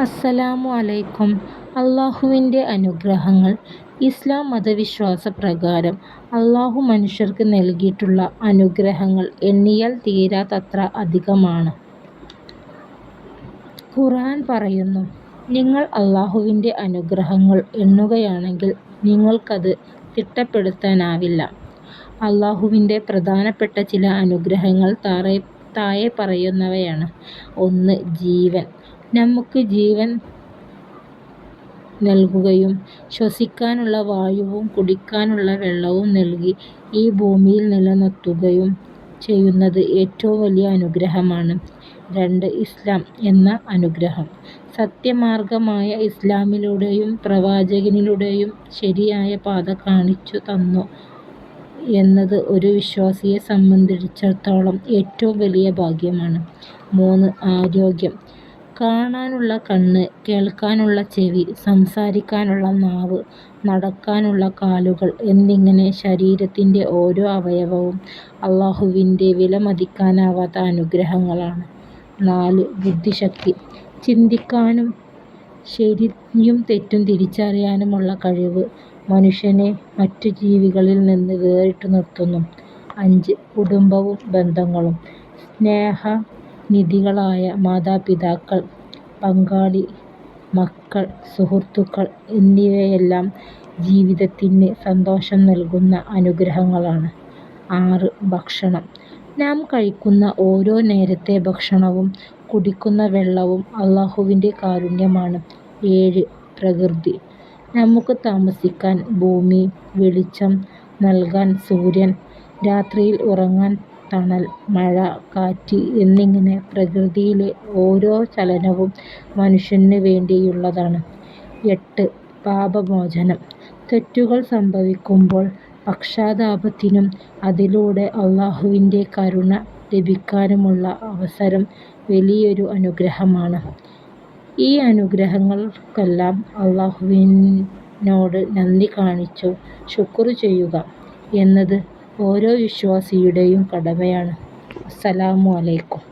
അസ്സലാമു അലൈക്കും അള്ളാഹുവിന്റെ അനുഗ്രഹങ്ങൾ ഇസ്ലാം മതവിശ്വാസ പ്രകാരം അള്ളാഹു മനുഷ്യർക്ക് നൽകിയിട്ടുള്ള അനുഗ്രഹങ്ങൾ എണ്ണിയാൽ തീരാത്തത്ര അധികമാണ്. ഖുർആൻ പറയുന്നു, നിങ്ങൾ അള്ളാഹുവിന്റെ അനുഗ്രഹങ്ങൾ എണ്ണുകയാണെങ്കിൽ നിങ്ങൾക്കത് തിട്ടപ്പെടുത്താനാവില്ല. അള്ളാഹുവിന്റെ പ്രധാനപ്പെട്ട ചില അനുഗ്രഹങ്ങൾ താഴെ പറയുന്നവയാണ്. ഒന്ന് ജീവൻ. നമുക്ക് ജീവൻ നൽകുകയും ശ്വസിക്കാനുള്ള വായുവും കുടിക്കാനുള്ള വെള്ളവും നൽകി ഈ ഭൂമിയിൽ നിലനിർത്തുകയും ചെയ്യുന്നത് ഏറ്റവും വലിയ അനുഗ്രഹമാണ്. രണ്ട് ഇസ്ലാം എന്ന അനുഗ്രഹം. സത്യമാർഗമായ ഇസ്ലാമിലൂടെയും പ്രവാചകനിലൂടെയും ശരിയായ പാത കാണിച്ചു തന്നു എന്നത് ഒരു വിശ്വാസിയെ സംബന്ധിച്ചിടത്തോളം ഏറ്റവും വലിയ ഭാഗ്യമാണ്. മൂന്ന് ആരോഗ്യം. കാണാനുള്ള കണ്ണ്, കേൾക്കാനുള്ള ചെവി, സംസാരിക്കാനുള്ള നാവ്, നടക്കാനുള്ള കാലുകൾ എന്നിങ്ങനെ ശരീരത്തിന്റെ ഓരോ അവയവവും അള്ളാഹുവിന്റെ വിലമതിക്കാനാവാത്ത അനുഗ്രഹങ്ങളാണ്. നാല് ബുദ്ധിശക്തി. ചിന്തിക്കാനും ശരിയും തെറ്റും തിരിച്ചറിയാനുമുള്ള കഴിവ് മനുഷ്യനെ മറ്റു ജീവികളിൽ നിന്ന് വേറിട്ടു നിർത്തുന്നു. അഞ്ച് കുടുംബവും ബന്ധങ്ങളും. സ്നേഹനിധികളായ മാതാപിതാക്കൾ, പങ്കാളി, മക്കൾ, സുഹൃത്തുക്കൾ എന്നിവയെല്ലാം ജീവിതത്തിന് സന്തോഷം നൽകുന്ന അനുഗ്രഹങ്ങളാണ്. ആറ് ഭക്ഷണം. നാം കഴിക്കുന്ന ഓരോ നേരത്തെ ഭക്ഷണവും കുടിക്കുന്ന വെള്ളവും അള്ളാഹുവിന്റെ കാരുണ്യമാണ്. ഏഴ് പ്രകൃതി. നമുക്ക് താമസിക്കാൻ ഭൂമി, വെളിച്ചം നൽകാൻ സൂര്യൻ, രാത്രിയിൽ ഉറങ്ങാൻ തണൽ, മഴ, കാറ്റ് എന്നിങ്ങനെ പ്രകൃതിയിലെ ഓരോ ചലനവും മനുഷ്യന് വേണ്ടിയുള്ളതാണ്. എട്ട് പാപമോചനം. തെറ്റുകൾ സംഭവിക്കുമ്പോൾ പക്ഷാതാപത്തിനും അതിലൂടെ അള്ളാഹുവിന്റെ കരുണ ലഭിക്കാനുമുള്ള അവസരം വലിയൊരു അനുഗ്രഹമാണ്. ഈ അനുഗ്രഹങ്ങൾക്കെല്ലാം അള്ളാഹുവിനോട് നന്ദി കാണിച്ചു ശുക്ർ ചെയ്യുക എന്നത് ഓരോ വിശ്വാസിയുടെയും കടമയാണ്. അസ്സലാമു അലൈക്കും.